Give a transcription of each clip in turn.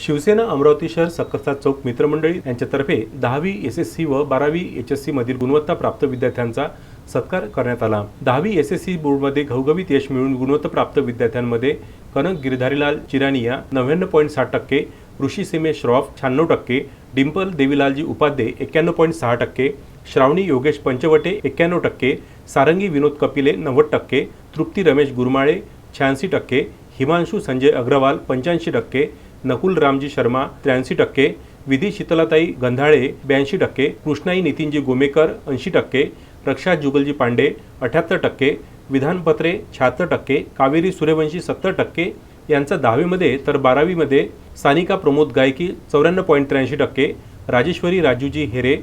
शिवसेना अमरावती शहर सकसा चौक मित्रमंडळी यांच्यातर्फे दहावी एस एस सी व बारावी एच एस सी मधील गुणवत्ता प्राप्त विद्यार्थ्यांचा सत्कार करण्यात आला. दहावी एस एस सी बोर्डमध्ये घवघवीत यश मिळून गुणवत्ता प्राप्त विद्यार्थ्यांमध्ये कनक गिरधारीलाल चिरानिया नव्याण्णव पॉईंट साठ टक्के ऋषी सीमे श्रॉफ शहाण्णव टक्के डिंपल देवीलालजी उपाध्ये एक्क्याण्णव पॉईंट सहा टक्के श्रावणी योगेश पंचवटे एक्क्याण्णव टक्के सारंगी विनोद कपिले नव्वद टक्के तृप्ती रमेश गुरमाळे शहाऐंशी टक्के हिमांशू संजय अग्रवाल पंच्याऐंशी टक्के नकुल रामजी शर्मा त्र्याऐंशी टक्के विधी शीतलाताई गंधाळे ब्याऐंशी टक्के कृष्णाई नितीनजी गोमेकर ऐंशी टक्के रक्षा जुगलजी पांडे अठ्याहत्तर टक्के विधानपत्रे शहात्तर टक्के कावेरी सूर्यवंशी सत्तर टक्के यांचा दहावीमध्ये तर बारावीमध्ये सानिका प्रमोद गायकी चौऱ्याण्णव पॉईंट त्र्याऐंशी टक्के राजेश्वरी राजूजी हेरे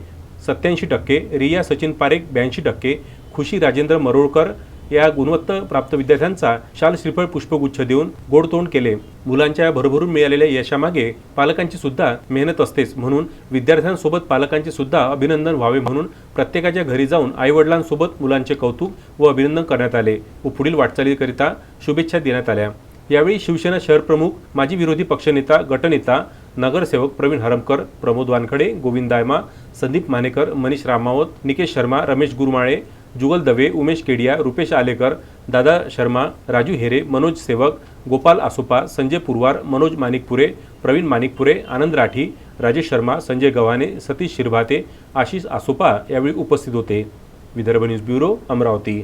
सत्याऐंशी टक्के रिया सचिन पारेख ब्याऐंशी टक्के खुशी राजेंद्र मरोळकर या गुणवत्ता प्राप्त विद्यार्थ्यांचा शाल श्रीफळ पुष्पगुच्छ देऊन गोडतोंड केले. मुलांच्या भरभरून मिळालेल्या यशामागे पालकांची सुद्धा मेहनत असतेच म्हणून विद्यार्थ्यांसोबत पालकांचे सुद्धा अभिनंदन व्हावे म्हणून प्रत्येकाच्या घरी जाऊन आईवडिलांसोबत मुलांचे कौतुक व अभिनंदन करण्यात आले व पुढील वाटचालीकरिता शुभेच्छा देण्यात आल्या. यावेळी शिवसेना शहर प्रमुख माजी विरोधी पक्षनेता गटनेता नगरसेवक प्रवीण हरमकर प्रमोद वानखडे गोविंद दायमा संदीप मानेकर मनीष रामावत निकेश शर्मा रमेश गुरमाळे जुगल दवे उमेश केडिया रुपेश आलेकर दादा शर्मा राजू हेरे मनोज सेवक गोपाल आसोपा संजय पुरवार मनोज मानिकपुरे प्रवीण मानिकपुरे आनंद राठी राजेश शर्मा संजय गव्हाणे सतीश शिरभाते आशिष आसोपा यावेळी उपस्थित होते. Vidarbha news bureau Amravati.